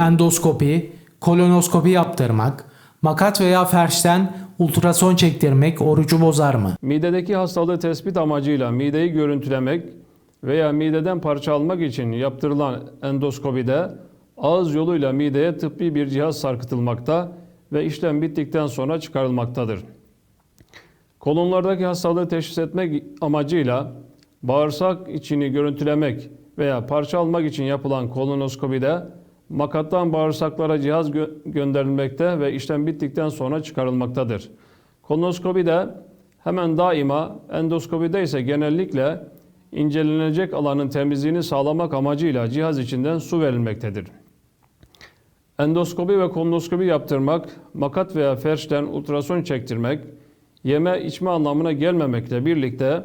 endoskopi, kolonoskopi yaptırmak, makat veya ferçten ultrason çektirmek orucu bozar mı? Midedeki hastalığı tespit amacıyla mideyi görüntülemek veya mideden parça almak için yaptırılan endoskopide ağız yoluyla mideye tıbbi bir cihaz sarkıtılmakta ve işlem bittikten sonra çıkarılmaktadır. Kolonlardaki hastalığı teşhis etmek amacıyla bağırsak içini görüntülemek veya parça almak için yapılan kolonoskopide makattan bağırsaklara cihaz gö- gönderilmekte ve işlem bittikten sonra çıkarılmaktadır. Kolonoskopide hemen daima, endoskopide ise genellikle incelenecek alanın temizliğini sağlamak amacıyla cihaz içinden su verilmektedir. Endoskopi ve kolonoskopi yaptırmak, makat veya ferçten ultrason çektirmek, yeme içme anlamına gelmemekle birlikte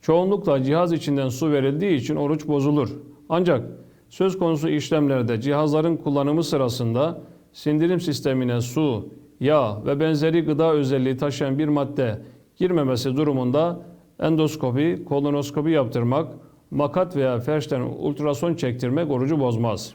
çoğunlukla cihaz içinden su verildiği için oruç bozulur. Ancak söz konusu işlemlerde cihazların kullanımı sırasında sindirim sistemine su, yağ ve benzeri gıda özelliği taşıyan bir madde girmemesi durumunda endoskopi, kolonoskopi yaptırmak, makat veya ferçten ultrason çektirmek orucu bozmaz.